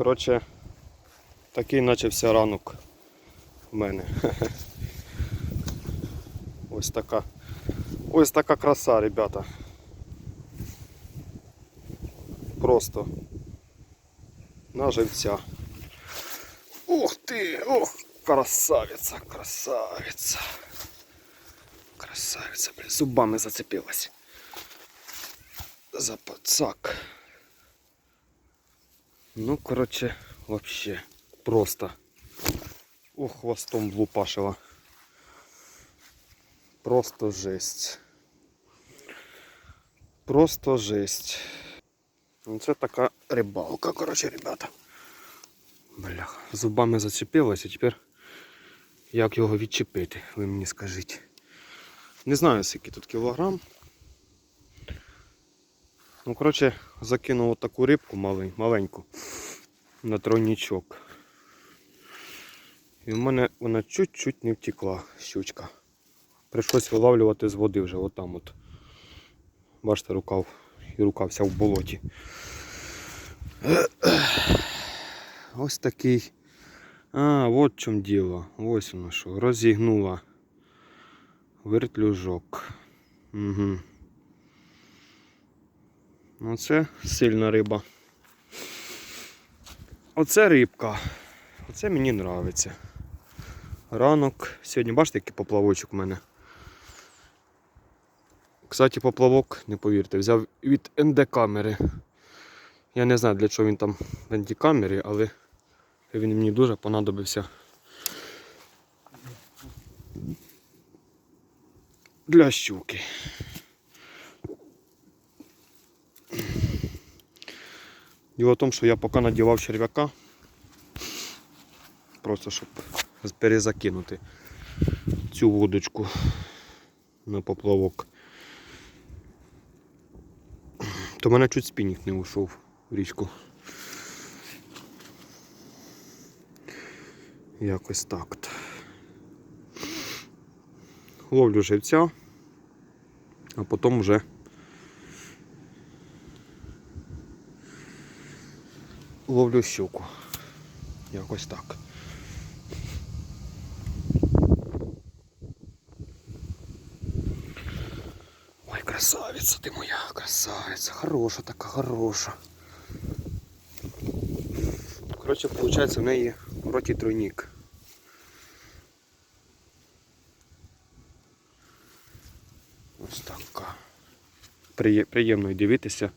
Коротше, такий начався ранок в мене. Ось така. Ось така краса, ребята. Просто на живця. Ух ти! Ох, красавиця, красавиця. Красавиця, блін, зубами зацепилась. За пацак. Ну, короче, вообще просто. Ох, хвостом влупашила. Просто жесть. Просто жесть. Ну, Це така рибалка, короче, ребята. Бляха, зубами зачепилась, а тепер як його відчепити, ви мені скажіть. Не знаю, скільки тут кілограм. Ну, коротше, закинув таку рибку маленьку на тройнічок. І в мене вона чуть-чуть не втекла, щучка. Прийшлось вилавлювати з води вже отам от. Бачите, рукав і рука вся в болоті. Ось такий. А, от в чому діло. Ось воно що. Розігнула вертлюжок. Угу. Ну це сильна риба. Оце рибка. Оце мені нравиться. Ранок. Сьогодні бачите, який поплавочок у мене. Кстати, поплавок, не повірте, взяв від НД-камери. Я не знаю для чого він там в НД-камері, але він мені дуже понадобився. Для щуки. Діло в тому, що я поки надівав черв'яка, просто щоб перезакинути цю вудочку на поплавок. То мене чуть спінінг не ушов в річку. Якось так. -то. Ловлю живця, а потім вже ловлю щуку. Якось так. Ой, красавица ты моя, красавица. Хороша така, хороша. Коротше, виходить, в неї в роті тройник. Ось така. Приємно дивитися.